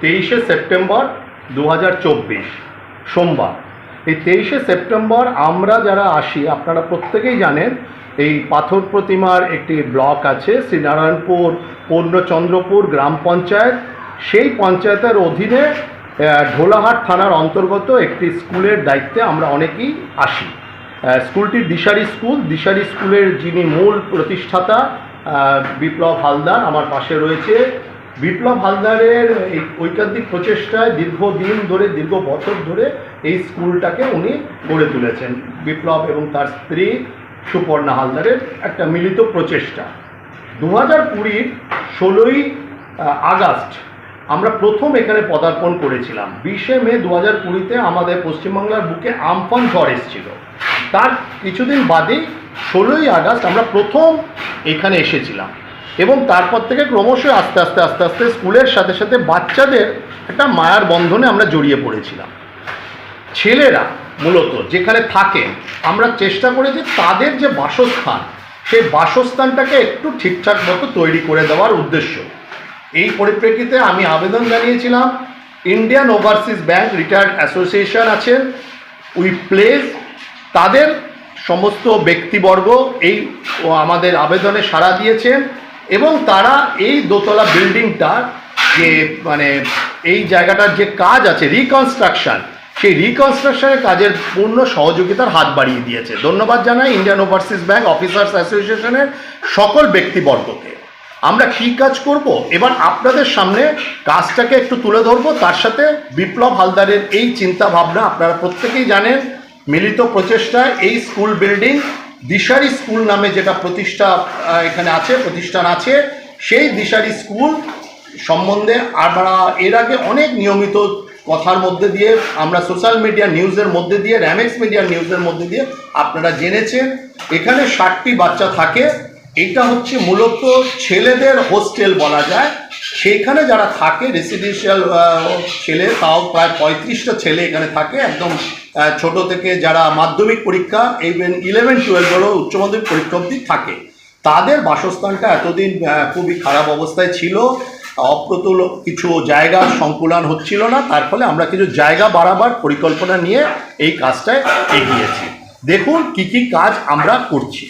তেইশে সেপ্টেম্বর দু হাজার চব্বিশ, সোমবার। এই তেইশে সেপ্টেম্বর আমরা যারা আসি, আপনারা প্রত্যেকেই জানেন, এই পাথর প্রতিমার একটি ব্লক আছে শ্রীনারায়ণপুর, পূর্ণচন্দ্রপুর গ্রাম পঞ্চায়েত। সেই পঞ্চায়েতের অধীনে ঢোলাহাট থানার অন্তর্গত একটি স্কুলের দায়িত্বে আমরা অনেকেই আসি। স্কুলটি দিশারি স্কুল। দিশারি স্কুলের যিনি মূল প্রতিষ্ঠাতা বিপ্লব হালদার আমার পাশে রয়েছে। বিপ্লব হালদারের এই ঐকান্তিক প্রচেষ্টায় দীর্ঘদিন ধরে, দীর্ঘ বছর ধরে এই স্কুলটাকে উনি গড়ে তুলেছেন। বিপ্লব এবং তার স্ত্রী সুপর্ণা হালদারের একটা মিলিত প্রচেষ্টা। দু হাজার কুড়ির ষোলোই আগস্ট আমরা প্রথম এখানে পদার্পণ করেছিলাম। বিশে মে দু হাজার কুড়িতে আমাদের পশ্চিমবাংলার বুকে আমফান ঝড় এসেছিল। তার কিছুদিন বাদেই ষোলোই আগস্ট আমরা প্রথম এখানে এসেছিলাম। এবং তারপর থেকে ক্রমশ আস্তে আস্তে আস্তে আস্তে স্কুলের সাথে সাথে বাচ্চাদের একটা মায়ার বন্ধনে আমরা জড়িয়ে পড়েছিলাম। ছেলেরা মূলত যেখানে থাকেন আমরা চেষ্টা করেছি তাদের যে বাসস্থান, সেই বাসস্থানটাকে একটু ঠিকঠাক মতো তৈরি করে দেওয়ার উদ্দেশ্য। এই পরিপ্রেক্ষিতে আমি আবেদন জানিয়েছিলাম, Indian overseas bank retired association আছেন উই প্লেস তাদের সমস্ত ব্যক্তিবর্গ, এই আমাদের আবেদনে সাড়া দিয়েছেন। এবং তারা এই দোতলা বিল্ডিংটার যে মানে এই জায়গাটার যে কাজ আছে রিকনস্ট্রাকশন সেই রিকনস্ট্রাকশনের কাজের পূর্ণ সহযোগিতার হাত বাড়িয়ে দিয়েছে। ধন্যবাদ জানাই ইন্ডিয়ান ওভারসিজ ব্যাংক অফিসার্স অ্যাসোসিয়েশনের সকল ব্যক্তিবর্গকে। আমরা কী কাজ করব? এবার আপনাদের সামনে কাজটাকে একটু তুলে ধরবো। তার সাথে বিপ্লব হালদারের এই চিন্তা ভাবনা আপনারা প্রত্যেকেই জানেন। মিলিত প্রচেষ্টায় এই স্কুল বিল্ডিং দিশারি স্কুল নামে যেটা প্রতিষ্ঠা এখানে আছে, প্রতিষ্ঠান আছে, সেই দিশারি স্কুল সম্বন্ধে আমরা এর আগে অনেক নিয়মিত কথার মধ্যে দিয়ে, আমরা সোশ্যাল মিডিয়া নিউজের মধ্যে দিয়ে, র্যামেক্স মিডিয়া নিউজের মধ্যে দিয়ে আপনারা জেনেছেন, এখানে ষাটটি বাচ্চা থাকে। এটা হচ্ছে মূলত ছেলেদের হোস্টেল বলা যায়। সেইখানে যারা থাকে রেসিডেন্সিয়াল ছেলে, তাও প্রায় পঁয়ত্রিশটা ছেলে এখানে থাকে, একদম ছোট থেকে যারা মাধ্যমিক পরীক্ষা ইভেন ইলেভেন টুয়েলভ বড় উচ্চ মাধ্যমিক পরীক্ষা অবধি থাকে, তাদের বাসস্থানটা এতদিন খুবই খারাপ অবস্থায় ছিল। অপ্রতুল কিছু জায়গা সংকুলন হচ্ছিল না, তার ফলে আমরা কিছু জায়গা বাড়াবার পরিকল্পনা নিয়ে এই কাজটায় এগিয়েছি। দেখুন কি কি কাজ আমরা করছি।